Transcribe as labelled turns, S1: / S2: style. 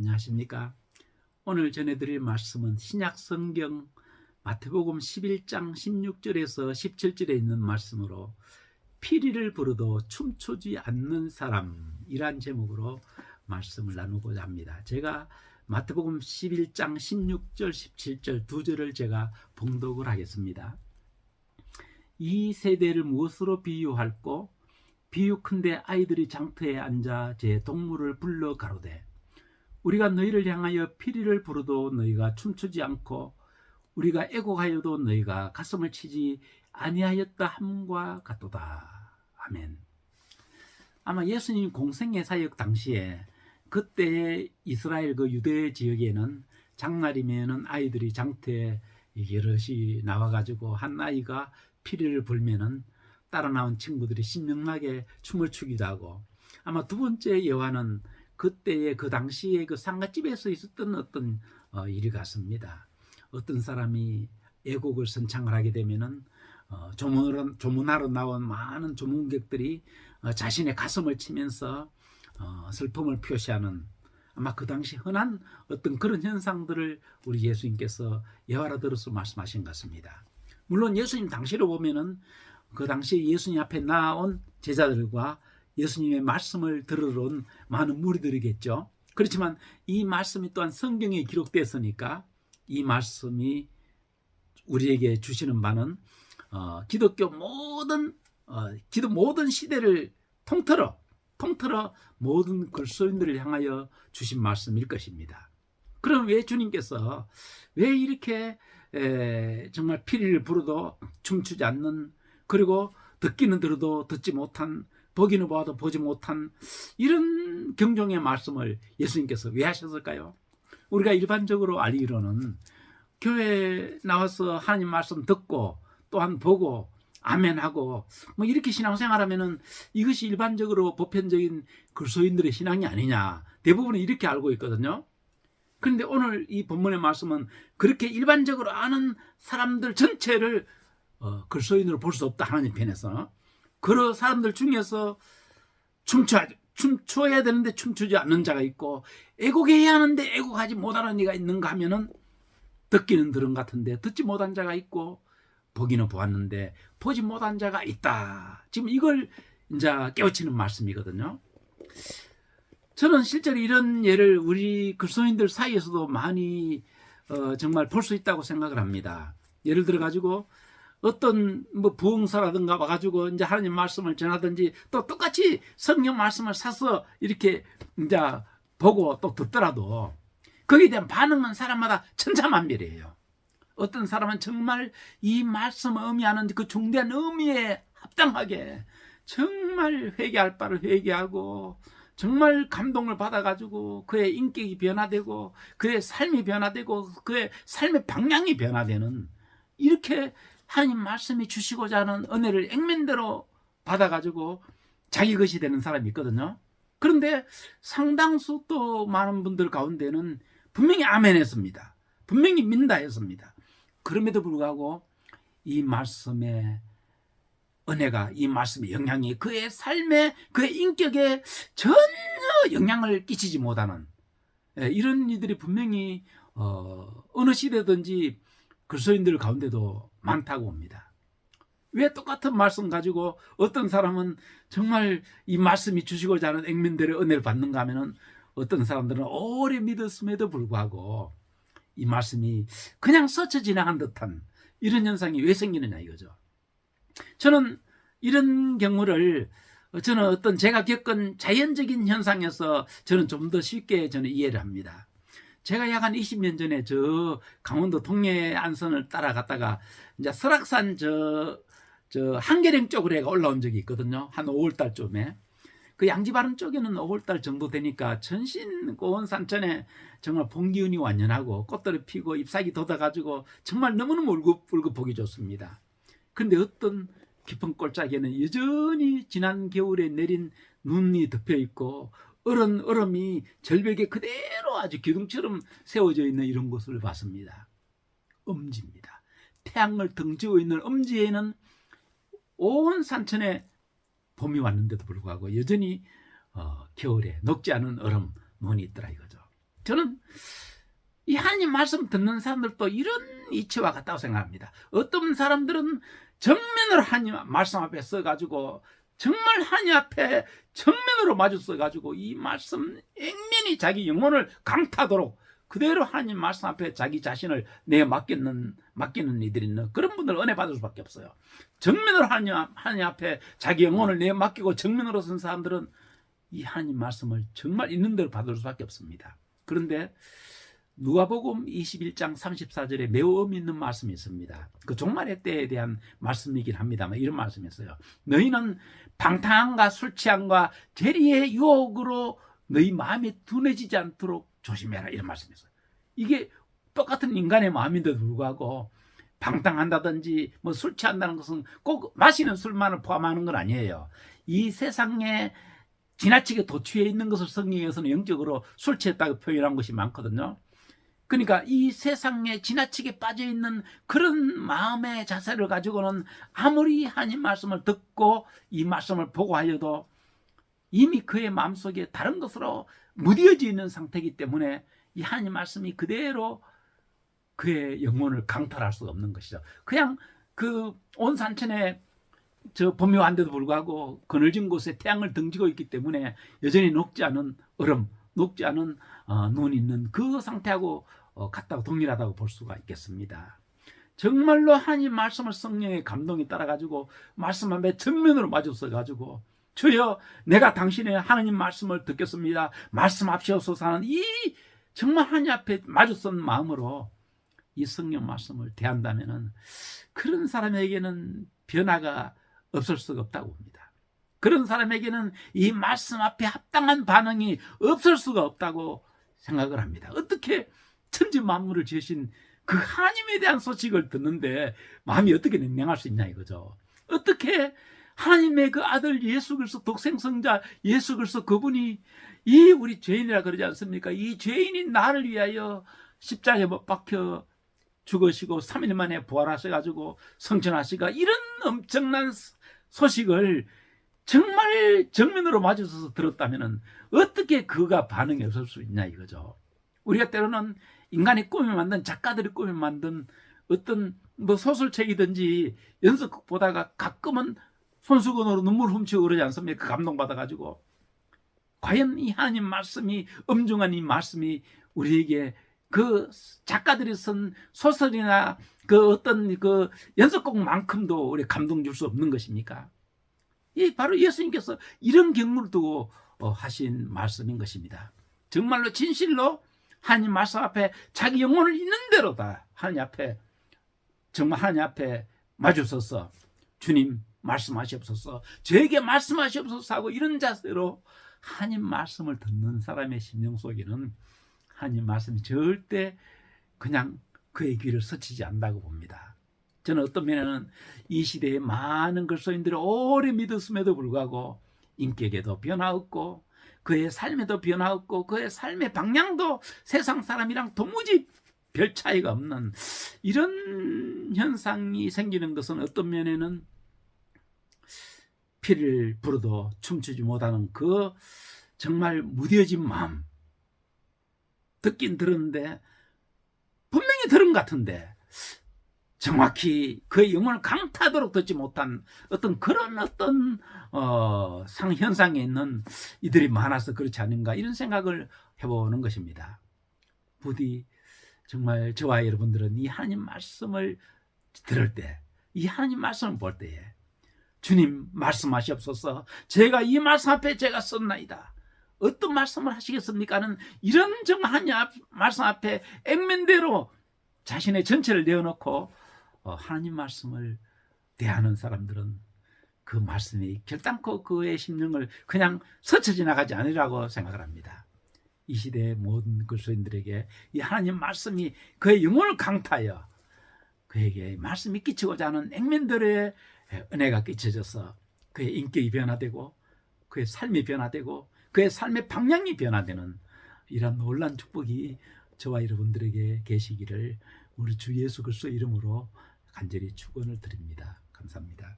S1: 안녕하십니까? 오늘 전해드릴 말씀은 신약 성경 마태복음 11장 16절에서 17절에 있는 말씀으로 피리를 부르도 춤추지 않는 사람이란 제목으로 말씀을 나누고자 합니다. 제가 마태복음 11장 16절 17절 두 절을 제가 봉독을 하겠습니다. 이 세대를 무엇으로 비유할꼬? 비유컨대 아이들이 장터에 앉아 제 동물을 불러 가로되 우리가 너희를 향하여 피리를 부르도 너희가 춤추지 않고 우리가 애곡하여도 너희가 가슴을 치지 아니하였다 함과 같도다. 아멘. 아마 예수님 공생의 사역 당시에 그때 이스라엘 그 유대 지역에는 장날이면은 아이들이 장터에 여럿이 나와가지고 한 아이가 피리를 불면은 따라 나온 친구들이 신명나게 춤을 추기도 하고 아마 두 번째 예화는 그때의 그 당시에 그 상가집에서 있었던 어떤 어, 일 같습니다. 어떤 사람이 애곡을 선창을 하게 되면은 어, 조문하러, 조문하러 나온 많은 조문객들이 어, 자신의 가슴을 치면서 어, 슬픔을 표시하는 아마 그 당시 흔한 어떤 그런 현상들을 우리 예수님께서 예화로 들어서 말씀하신 것 같습니다. 물론 예수님 당시로 보면은 그 당시 예수님 앞에 나온 제자들과 예수님의 말씀을 들으러 온 많은 무리들이겠죠. 그렇지만 이 말씀이 또한 성경에 기록됐으니까 이 말씀이 우리에게 주시는 바는 어, 기독교 모든 어, 기도 모든 시대를 통틀어 통틀어 모든 그리스도인들을 향하여 주신 말씀일 것입니다. 그럼 왜 주님께서 왜 이렇게 에, 정말 피리를 부르도 춤추지 않는 그리고 듣기는 들어도 듣지 못한 보기는 보아도 보지 못한 이런 경종의 말씀을 예수님께서 왜 하셨을까요? 우리가 일반적으로 알기로는 교회 나와서 하나님 말씀 듣고 또한 보고 아멘하고 뭐 이렇게 신앙생활하면은 이것이 일반적으로 보편적인 그리스도인들의 신앙이 아니냐 대부분은 이렇게 알고 있거든요. 그런데 오늘 이 본문의 말씀은 그렇게 일반적으로 아는 사람들 전체를 어, 그리스도인으로 볼 수 없다 하나님 편에서 그런 사람들 중에서 춤춰 춤춰야 되는데 춤추지 않는 자가 있고 애곡해야 하는데 애곡하지 못하는 이가 있는가 하면은 듣기는 들은 같은데 듣지 못한 자가 있고 보기는 보았는데 보지 못한 자가 있다. 지금 이걸 이제 깨우치는 말씀이거든요. 저는 실제로 이런 예를 우리 그리스도인들 사이에서도 많이 어, 정말 볼 수 있다고 생각을 합니다. 예를 들어 가지고 어떤 뭐 부흥사라든가 와가지고 이제 하나님 말씀을 전하든지 또 똑같이 성경 말씀을 사서 이렇게 이제 보고 또 듣더라도 거기에 대한 반응은 사람마다 천차만별이에요. 어떤 사람은 정말 이 말씀을 의미하는 그 중대한 의미에 합당하게 정말 회개할 바를 회개하고 정말 감동을 받아가지고 그의 인격이 변화되고 그의 삶이 변화되고 그의 삶의 방향이 변화되는 이렇게 하나님 말씀이 주시고자 하는 은혜를 액면대로 받아가지고 자기 것이 되는 사람이 있거든요. 그런데 상당수 또 많은 분들 가운데는 분명히 아멘 했습니다. 분명히 민다 했습니다. 그럼에도 불구하고 이 말씀의 은혜가 이 말씀의 영향이 그의 삶에 그의 인격에 전혀 영향을 끼치지 못하는 예, 이런 이들이 분명히 어, 어느 시대든지 그리스도인들 가운데도 많다고 봅니다. 왜 똑같은 말씀 가지고 어떤 사람은 정말 이 말씀이 주시고자 하는 액면들의 은혜를 받는가 하면은 어떤 사람들은 오래 믿었음에도 불구하고 이 말씀이 그냥 스쳐 지나간 듯한 이런 현상이 왜 생기느냐 이거죠. 저는 이런 경우를 저는 어떤 제가 겪은 자연적인 현상에서 저는 좀 더 쉽게 저는 이해를 합니다. 제가 약 한 20년 전에 저 강원도 동해 안선을 따라갔다가 이제 설악산 저, 저 한계령 쪽으로 해가 올라온 적이 있거든요. 한 5월달쯤에. 그 양지바른 쪽에는 5월달 정도 되니까 전신 고원 산천에 정말 봉기운이 완연하고 꽃들이 피고 잎사귀 돋아가지고 정말 너무너무 울긋불긋 보기 좋습니다. 근데 어떤 깊은 골짜기에는 여전히 지난 겨울에 내린 눈이 덮여 있고 얼음 얼음이 절벽에 그대로 아주 기둥처럼 세워져 있는 이런 곳을 봤습니다. 엄지입니다. 태양을 등지고 있는 엄지에는 온 산천에 봄이 왔는데도 불구하고 여전히 어, 겨울에 녹지 않은 얼음 눈이 있더라 이거죠. 저는 이 하나님 말씀 듣는 사람들도 이런 이치와 같다고 생각합니다. 어떤 사람들은 정면으로 하나님 말씀 앞에 서가지고 정말 하나님 앞에 정면으로 마주 서 가지고 이 말씀 액면이 자기 영혼을 강타도록 그대로 하나님 말씀 앞에 자기 자신을 내 맡기는 맡기는 이들이 있는 그런 분들 은혜 받을 수밖에 없어요. 정면으로 하나님, 앞- 하나님 앞에 자기 영혼을 내 맡기고 정면으로 선 사람들은 이 하나님 말씀을 정말 있는 대로 받을 수밖에 없습니다. 그런데 누가복음 21장 34절에 매우 의미 있는 말씀이 있습니다. 그 종말의 때에 대한 말씀이긴 합니다만 이런 말씀이 있어요. 너희는 방탕함과 술 취함과 재리의 유혹으로 너희 마음이 둔해지지 않도록 조심해라 이런 말씀이 있어요. 이게 똑같은 인간의 마음인데도 불구하고 방탕한다든지 뭐 술 취한다는 것은 꼭 마시는 술만을 포함하는 건 아니에요. 이 세상에 지나치게 도취해 있는 것을 성경에서는 영적으로 술 취했다고 표현한 것이 많거든요. 그러니까 이 세상에 지나치게 빠져 있는 그런 마음의 자세를 가지고는 아무리 하나님 말씀을 듣고 이 말씀을 보고 하여도 이미 그의 마음속에 다른 것으로 무뎌져 있는 상태이기 때문에 이 하나님 말씀이 그대로 그의 영혼을 강탈할 수가 없는 것이죠. 그냥 그 온 산천에 저 왔는데도 불구하고 그늘진 곳에 태양을 등지고 있기 때문에 여전히 녹지 않은 얼음, 녹지 않은 어, 눈 있는 그 상태하고 어, 같다고 동일하다고 볼 수가 있겠습니다. 정말로 하나님 말씀을 성령의 감동이 따라가지고 말씀 앞에 정면으로 마주서 가지고 주여 내가 당신의 하나님 말씀을 듣겠습니다. 말씀하시옵소서 하는 이 정말 하나님 앞에 마주선 마음으로 이 성령 말씀을 대한다면은 그런 사람에게는 변화가 없을 수가 없다고 봅니다. 그런 사람에게는 이 말씀 앞에 합당한 반응이 없을 수가 없다고 생각을 합니다. 어떻게 천지 만물을 지으신 그 하나님에 대한 소식을 듣는데 마음이 어떻게 냉랭할 수 있냐 이거죠. 어떻게 하나님의 그 아들 예수 그리스도 독생성자 예수 그리스도 그분이 이 우리 죄인이라 그러지 않습니까? 이 죄인인 나를 위하여 십자가에 못 박혀 죽으시고 3일 만에 부활하셔 가지고 성천하시가 이런 엄청난 소식을 정말 정면으로 마주서서 들었다면 어떻게 그가 반응이 없을 수 있냐 이거죠. 우리가 때로는 인간이 꿈에 만든 작가들이 꿈에 만든 어떤 뭐 소설책이든지 연극 보다가 가끔은 손수건으로 눈물 훔치고 그러지 않습니까? 감동 받아가지고. 과연 이 하나님 말씀이, 엄중한 이 말씀이 우리에게 그 작가들이 쓴 소설이나 그 어떤 그 연속곡만큼도 우리 감동 줄 수 없는 것입니까? 이 바로 예수님께서 이런 경우를 두고 어, 하신 말씀인 것입니다. 정말로 진실로 하나님 말씀 앞에 자기 영혼을 있는 대로 다 하나님 앞에 정말 하나님 앞에 마주서서 주님 말씀하시옵소서 저에게 말씀하시옵소서 하고 이런 자세로 하나님 말씀을 듣는 사람의 심령 속에는 하나님 말씀이 절대 그냥 그의 귀를 스치지 않는다고 봅니다. 저는 어떤 면에는 이 시대에 많은 글소인들이 오래 믿었음에도 불구하고 인격에도 변화 없고 그의 삶에도 변화 없고 그의 삶의 방향도 세상 사람이랑 도무지 별 차이가 없는 이런 현상이 생기는 것은 어떤 면에는 피를 부르도 춤추지 못하는 그 정말 무뎌진 마음. 듣긴 들었는데 분명히 들은 것 같은데 정확히 그의 영혼을 강타도록 듣지 못한 어떤 그런 어떤 어, 상 현상에 있는 이들이 많아서 그렇지 않은가 이런 생각을 해보는 것입니다. 부디 정말 저와 여러분들은 이 하나님 말씀을 들을 때, 이 하나님 말씀을 볼 때에 주님 말씀하시옵소서. 제가 이 말씀 앞에 제가 썼나이다. 어떤 말씀을 하시겠습니까는 이런 앞- 말씀 앞에 액면대로 자신의 전체를 내어놓고 어, 하나님 말씀을 대하는 사람들은 그 말씀이 결단코 그의 심령을 그냥 스쳐 지나가지 않으라고 생각을 합니다. 이 시대의 모든 그리스도인들에게 이 하나님 말씀이 그의 영혼을 강타하여 그에게 말씀이 끼치고자 하는 액면들의 은혜가 끼쳐져서 그의 인격이 변화되고 그의 삶이 변화되고 그의 삶의 방향이 변화되는 이런 놀란 축복이 저와 여러분들에게 계시기를 우리 주 예수 그리스도 이름으로 간절히 축원을 드립니다. 감사합니다.